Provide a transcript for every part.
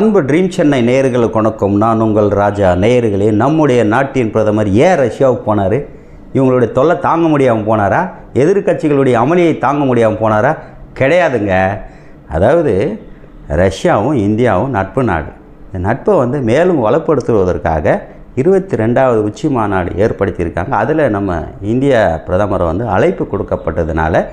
அன்பு ட்ரீம் சென்னை நேயர்களுக்கு வணக்கம். நான் உங்கள் ராஜா. நேயர்களே நம்முடைய நாட்டின் பிரதமர் ஏன் ரஷ்யாவுக்கு போனார். இவங்களுடைய தொல்லை தாங்க முடியாமல் போனாரா? எதிர்க்கட்சிகளுடைய அமளியை தாங்க முடியாமல் போனாரா? கிடையாதுங்க. அதாவது ரஷ்யாவும் இந்தியாவும் நட்பு நாடு. இந்த நட்பை வந்து மேலும் வளப்படுத்துவதற்காக இருபத்தி ரெண்டாவது உச்சி மாநாடு ஏற்படுத்தியிருக்காங்க. அதில் நம்ம இந்திய பிரதமர் வந்து அழைப்பு கொடுக்கப்பட்டதுனால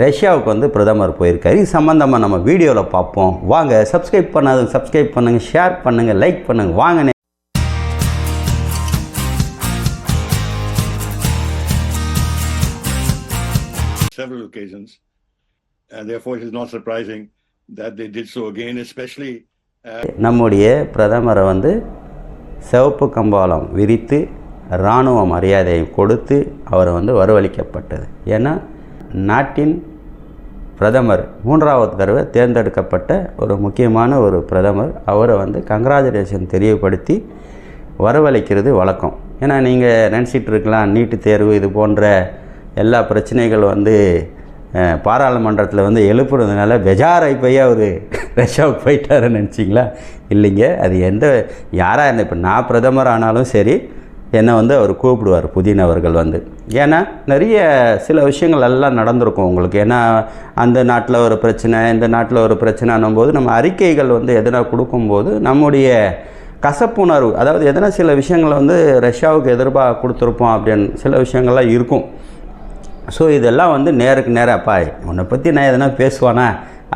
ரஷ்யாவுக்கு வந்து பிரதமர் போயிருக்காரு. இது சம்மந்தமாக நம்ம வீடியோவில் பார்ப்போம். வாங்க சப்ஸ்கிரைப் பண்ணாதவங்க சப்ஸ்கிரைப் பண்ணுங்கள் ஷேர் பண்ணுங்கள் லைக் பண்ணுங்கள் வாங்க several occasions. And therefore, it is not surprising that they did so again, especially நம்முடைய பிரதமரை வந்து சிவப்பு கம்பாலம் விரித்து இராணுவ மரியாதையை கொடுத்து அவரை வந்து வரவழைக்கப்பட்டது. ஏன்னா நாட்டின் பிரதமர் மூன்றாவது தடவை தேர்ந்தெடுக்கப்பட்ட ஒரு முக்கியமான ஒரு பிரதமர் அவரை வந்து கங்க்ராச்சுலேஷன் தெரியப்படுத்தி வரவழைக்கிறது வழக்கம். ஏன்னா நீங்கள் நினச்சிட்டு இருக்கலாம் நீட்டு தேர்வு இது போன்ற எல்லா பிரச்சனைகள் வந்து பாராளுமன்றத்தில் வந்து எழுப்புறதுனால பெஜாரை போய் அவர் ரஷ்யாவுக்கு போயிட்டாருன்னு நினச்சிங்களா? இல்லைங்க. அது எந்த யாராக இருந்தால் இப்போ நான் பிரதமர் ஆனாலும் சரி என்னை வந்து அவர் கூப்பிடுவார் புதின் அவர்கள் வந்து. ஏன்னா நிறைய சில விஷயங்கள் எல்லாம் நடந்திருக்கும் உங்களுக்கு. ஏன்னா அந்த நாட்டில் ஒரு பிரச்சனை இந்த நாட்டில் ஒரு பிரச்சனைன்னும் போது நம்ம அறிக்கைகள் வந்து எதனா கொடுக்கும்போது நம்முடைய கசப்புணர்வு அதாவது எதனா சில விஷயங்களை வந்து ரஷ்யாவுக்கு எதிர்ப்பாக கொடுத்துருப்போம் அப்படின்னு சில விஷயங்கள்லாம் இருக்கும். ஸோ இதெல்லாம் வந்து நேருக்கு நேராக அப்பா உன்னை பற்றி நான் எதனா பேசுவானா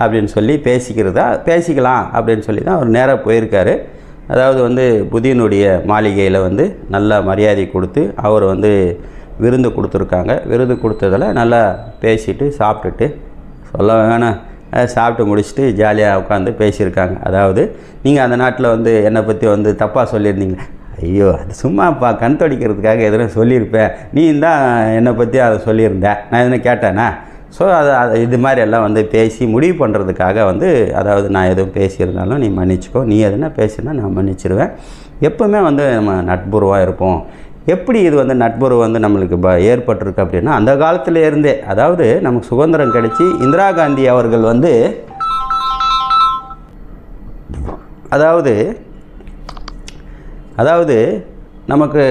அப்படின்னு சொல்லி பேசிக்கிறதா பேசிக்கலாம் அப்படின்னு சொல்லி தான் அவர் நேராக போயிருக்காரு. அதாவது வந்து புதியனுடைய மாளிகையில் வந்து நல்ல மரியாதை கொடுத்து அவர் வந்து விருந்து கொடுத்துருக்காங்க. விருந்து கொடுத்ததில் நல்லா பேசிட்டு சாப்பிட்டுட்டு சொல்ல வேணாம். சாப்பிட்டு முடிச்சுட்டு ஜாலியாக உட்காந்து பேசியிருக்காங்க. அதாவது நீங்கள் அந்த நாட்டில் வந்து என்னை பற்றி வந்து தப்பாக சொல்லியிருந்தீங்க. ஐயோ அது சும்மாப்பா கண் தொடிக்கிறதுக்காக எதனா சொல்லியிருப்பேன். நீ தான் என்னை பற்றி அதை சொல்லியிருந்த. நான் எதுனா கேட்டேனா? ஸோ அது இது மாதிரி எல்லாம் வந்து பேசி முடிவு பண்ணுறதுக்காக வந்து அதாவது நான் எதுவும் பேசியிருந்தாலும் நீ மன்னிச்சுக்கோ. நீ எதுனா பேசினா நான் மன்னிச்சிருவேன். எப்போவுமே வந்து நம்ம நட்புறவாக இருப்போம். எப்படி இது வந்து நட்புறவு வந்து நம்மளுக்கு ப ஏற்பட்டிருக்கு அப்படின்னா அந்த காலத்திலேருந்தே அதாவது நமக்கு சுதந்திரம் கிடைச்சி இந்திரா காந்தி அவர்கள் வந்து அதாவது அதாவது நமக்கு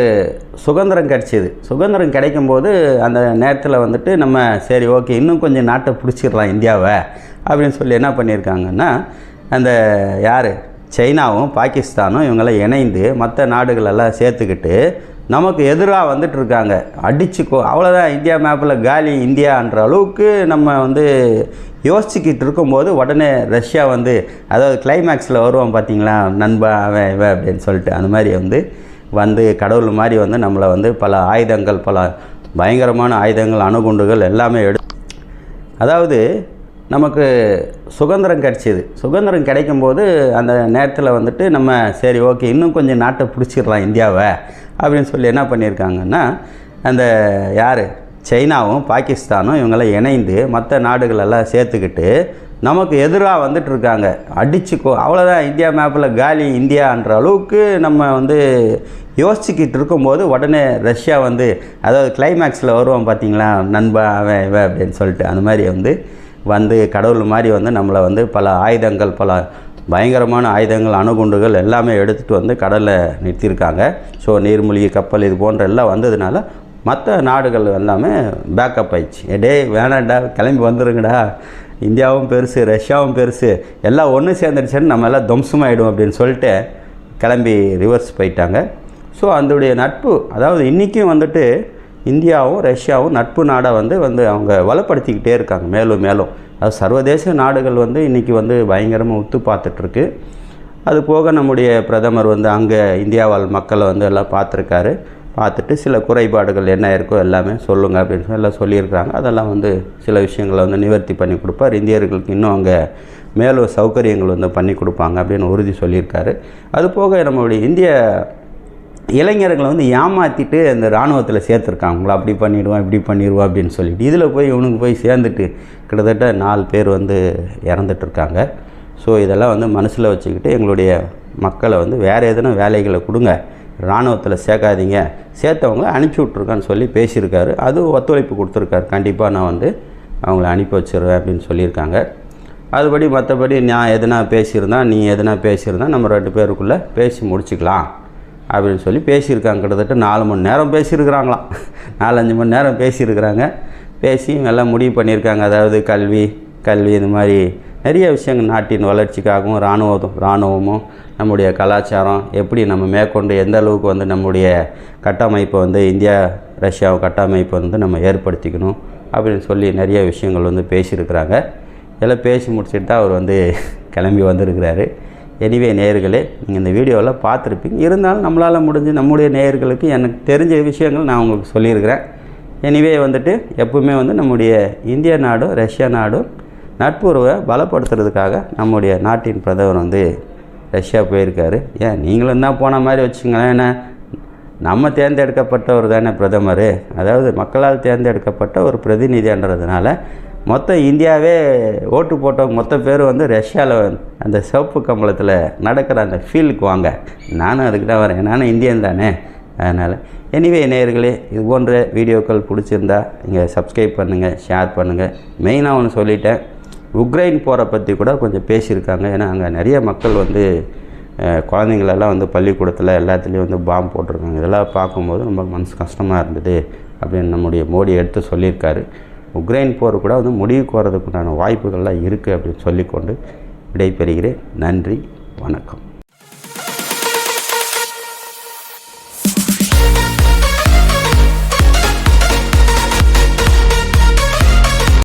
சுதந்திரம் கிடைச்சிது. சுதந்திரம் கிடைக்கும்போது அந்த நேரத்தில் வந்துட்டு நம்ம சரி ஓகே இன்னும் கொஞ்சம் நாட்டை பிடிச்சிடலாம் இந்தியாவை அப்படின்னு சொல்லி என்ன பண்ணியிருக்காங்கன்னா அந்த யார்? சைனாவும் பாகிஸ்தானும் இவங்கெல்லாம் இணைந்து மற்ற நாடுகளெல்லாம் சேர்த்துக்கிட்டு நமக்கு எதிராக வந்துட்டு இருக்காங்க அடிச்சுக்கோ அவ்வளோதான் இந்தியா மேப்பில் காலி இந்தியான்ற அளவுக்கு நம்ம வந்து யோசிச்சுக்கிட்டு இருக்கும்போது உடனே ரஷ்யா வந்து அதாவது கிளைமேக்ஸில் வருவோம் பார்த்தீங்களா நண்பா அவன் இவன் அப்படின்னு சொல்லிட்டு அந்த மாதிரி வந்து வந்து கடவுள் மாதிரி வந்து நம்மளை வந்து பல ஆயுதங்கள் பல பயங்கரமான ஆயுதங்கள் அணுகுண்டுகள் எல்லாமே எடு அதாவது நமக்கு சுதந்திரம் கிடைச்சிது. சுதந்திரம் கிடைக்கும்போது அந்த நேரத்தில் வந்துட்டு நம்ம சரி ஓகே இன்னும் கொஞ்சம் நாட்டை பிடிச்சிடலாம் இந்தியாவை அப்படின்னு சொல்லி என்ன பண்ணியிருக்காங்கன்னா அந்த யார்? சைனாவும் பாகிஸ்தானும் இவங்கெல்லாம் இணைந்து மற்ற நாடுகளெல்லாம் சேர்த்துக்கிட்டு நமக்கு எதிராக வந்துட்டு இருக்காங்க அடிச்சுக்கோ அவ்வளோதான் இந்தியா மேப்பில் காலி இந்தியான்ற அளவுக்கு நம்ம வந்து யோசிச்சுக்கிட்டு இருக்கும்போது உடனே ரஷ்யா வந்து அதாவது கிளைமேக்ஸில் வருவோம் பார்த்தீங்களா நண்பா அவன் இவன் அப்படின்னு சொல்லிட்டு அந்த மாதிரி வந்து வந்து கடவுள் மாதிரி வந்து நம்மளை வந்து பல ஆயுதங்கள் பல பயங்கரமான ஆயுதங்கள் அணுகுண்டுகள் எல்லாமே எடுத்துகிட்டு வந்து கடலில் நிறுத்தியிருக்காங்க. ஸோ நீர்மூழ்கி கப்பல் இது போன்ற எல்லாம் வந்ததுனால மற்ற நாடுகள் எல்லாமே பேக்கப் ஆயிடுச்சு. டே டேய் வேணாண்டா கிளம்பி வந்துருங்கடா. இந்தியாவும் பெருசு ரஷ்யாவும் பெருசு எல்லாம் ஒன்று சேர்ந்துடுச்சுன்னு நம்ம எல்லாம் துவம்சமாயிடும் அப்படின்னு சொல்லிட்டு கிளம்பி ரிவர்ஸ் போயிட்டாங்க. ஸோ அதோடைய நட்பு அதாவது இன்றைக்கும் வந்துட்டு இந்தியாவும் ரஷ்யாவும் நட்பு நாடாக வந்து வந்து அவங்க வளப்படுத்திக்கிட்டே இருக்காங்க மேலும் மேலும். அது சர்வதேச நாடுகள் வந்து இன்றைக்கி வந்து பயங்கரமாக ஒத்து பார்த்துட்ருக்கு அது போக நம்முடைய பிரதமர் வந்து அங்கே இந்தியாவால் மக்களை வந்து எல்லாம் பார்த்துருக்காரு. பார்த்துட்டு சில குறைபாடுகள் என்ன இருக்கோ எல்லாமே சொல்லுங்கள் அப்படின்னு சொல்லி எல்லாம் சொல்லியிருக்காங்க அதெல்லாம் வந்து சில விஷயங்களை வந்து நிவர்த்தி பண்ணி கொடுப்பார். இந்தியர்களுக்கு இன்னும் அங்கே மேலும் சௌகரியங்கள் வந்து பண்ணி கொடுப்பாங்க அப்படின்னு உறுதி சொல்லியிருக்காரு. அது போக நம்மளுடைய இந்திய இளைஞர்களை வந்து ஏமாற்றிட்டு அந்த இராணுவத்தில் சேர்த்துருக்காங்க. உங்களை அப்படி பண்ணிடுவோம் இப்படி பண்ணிடுவோம் அப்படின்னு சொல்லிட்டு இதில் போய் இவனுக்கு போய் சேர்ந்துட்டு கிட்டத்தட்ட நாலு பேர் வந்து இறந்துட்டுருக்காங்க. ஸோ இதெல்லாம் வந்து மனசில் வச்சுக்கிட்டு எங்களுடைய மக்களை வந்து வேறு எதுனா வேலைகளை கொடுங்க. இராணுவத்தில் சேர்க்காதீங்க. சேர்த்தவங்களை அனுப்பிச்சி விட்ருக்கான்னு சொல்லி பேசியிருக்காரு. அது ஒத்துழைப்பு கொடுத்துருக்காரு. கண்டிப்பாக நான் வந்து அவங்கள அனுப்பி வச்சிருவேன் அப்படின்னு சொல்லியிருக்காங்க. அதுபடி மற்றபடி நான் எதனா பேசியிருந்தா நீ எதனா பேசியிருந்தா நம்ம ரெண்டு பேருக்குள்ளே பேசி முடிச்சுக்கலாம் அப்படின்னு சொல்லி பேசியிருக்காங்க. கிட்டத்தட்ட நாலு மணி நேரம் பேசியிருக்கிறாங்களாம். நாலஞ்சு மணி நேரம் பேசியிருக்கிறாங்க. பேசி நல்லா முடிவு பண்ணியிருக்காங்க. அதாவது கல்வி கல்வி இந்த மாதிரி நிறைய விஷயங்கள் நாட்டின் வளர்ச்சிக்காகவும் இராணுவம் இராணுவமும் நம்முடைய கலாச்சாரம் எப்படி நம்ம மேற்கொண்டு எந்த அளவுக்கு வந்து நம்முடைய கட்டமைப்பை வந்து இந்தியா ரஷ்யா கட்டமைப்பை வந்து நம்ம ஏற்படுத்திக்கணும் அப்படின்னு சொல்லி நிறைய விஷயங்கள் வந்து பேசியிருக்கிறாங்க. இதெல்லாம் பேசி முடிச்சுட்டு தான் அவர் வந்து கிளம்பி வந்திருக்கிறாரு. எனிவே நேயர்களே நீங்கள் இந்த வீடியோவில் பார்த்துருப்பீங்க. இருந்தாலும் நம்மளால் முடிஞ்சு நம்முடைய நேயர்களுக்கு எனக்கு தெரிஞ்ச விஷயங்கள் நான் உங்களுக்கு சொல்லியிருக்கிறேன். எனிவே வந்துட்டு எப்பவுமே வந்து நம்முடைய இந்திய நாடும் ரஷ்யா நாடும் நட்புறவை பலப்படுத்துறதுக்காக நம்முடைய நாட்டின் பிரதமர் வந்து ரஷ்யா போயிருக்காரு. ஏன்? நீங்களும் தான் போன மாதிரி வச்சுங்களேன் ஏன்னா நம்ம தேர்ந்தெடுக்கப்பட்டவர் தானே பிரதமர். அதாவது மக்களால் தேர்ந்தெடுக்கப்பட்ட ஒரு பிரதிநிதின்றதுனால மொத்த இந்தியாவே ஓட்டு போட்டவங்க மொத்த பேர் வந்து ரஷ்யாவில் அந்த சிவப்பு கம்பளத்தில் நடக்கிற அந்த ஃபீல்டுக்கு வாங்க. நானும் அதுக்கு தான் வரேன். நானும் இந்தியன் தானே. அதனால் எனிவே நேயர்களே இது போன்ற வீடியோக்கள் பிடிச்சிருந்தா நீங்கள் சப்ஸ்கிரைப் பண்ணுங்கள் ஷேர் பண்ணுங்கள் மெயினாக ஒன்று சொல்லிட்டேன். உக்ரைன் போகிற பற்றி கூட கொஞ்சம் பேசியிருக்காங்க. ஏன்னா அங்கே நிறைய மக்கள் வந்து குழந்தைங்களெல்லாம் வந்து பள்ளிக்கூடத்தில் எல்லாத்துலேயும் வந்து பாம்பு போட்டிருக்காங்க. இதெல்லாம் பார்க்கும்போது ரொம்ப மனசு கஷ்டமாக இருந்தது அப்படின்னு நம்முடைய மோடி எடுத்து சொல்லியிருக்காரு. உக்ரைன் போர் கூட வந்து முடிவுக்கு வர்றதுக்குண்டான வாய்ப்புகள்லாம் இருக்குது அப்படின்னு சொல்லிக்கொண்டு விடைபெறுகிறேன். நன்றி வணக்கம்.